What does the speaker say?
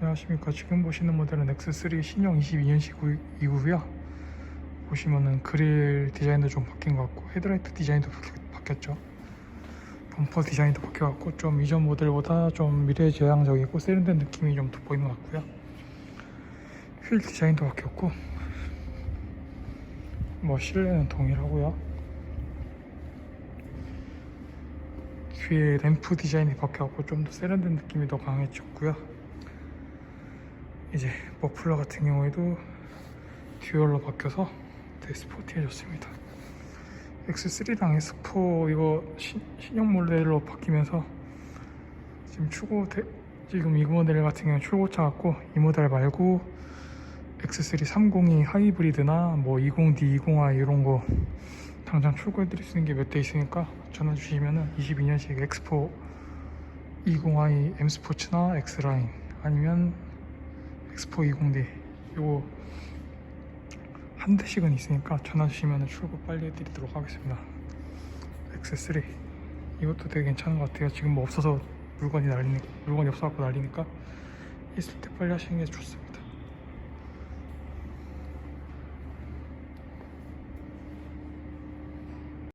안녕하십니까. 지금 보시는 모델은 X3 신형 22년식이고요. 보시면은 그릴 디자인도 좀 바뀐 것 같고 헤드라이트 디자인도 바뀌, 었죠. 범퍼 디자인도 바뀌어갖고 좀 이전 모델보다 좀 미래지향적이고 세련된 느낌이 좀 돋보이는 것 같고요. 휠 디자인도 바뀌었고 뭐 실내는 동일하고요. 뒤에 램프 디자인이 바뀌어갖고 좀 더 세련된 느낌이 더 강해졌고요 이제 머플러 같은 경우에도 듀얼로 바뀌어서 되게 스포티해졌습니다. X3랑 S4 이거 신, 신형 모델로 바뀌면서 지금 출고 대- 지금 이 모델 같은 경우는 출고차 같고 이 모델 말고 X3 302 하이브리드나 뭐 20D, 20i 이런 거 당장 출고해 드릴 수 있는 게 몇 대 있으니까 전화 주시면은 22년식 X4 20i M 스포츠나 X라인 아니면 X4 20D 요거 한 대씩은 있으니까 전화 주시면 출고 빨리 해드리도록 하겠습니다. X3 이것도 되게 괜찮은 것 같아요. 지금 뭐 없어서 물건이 날리니 물건이 없어갖고 날리니까 있을 때 빨리 하시는 게 좋습니다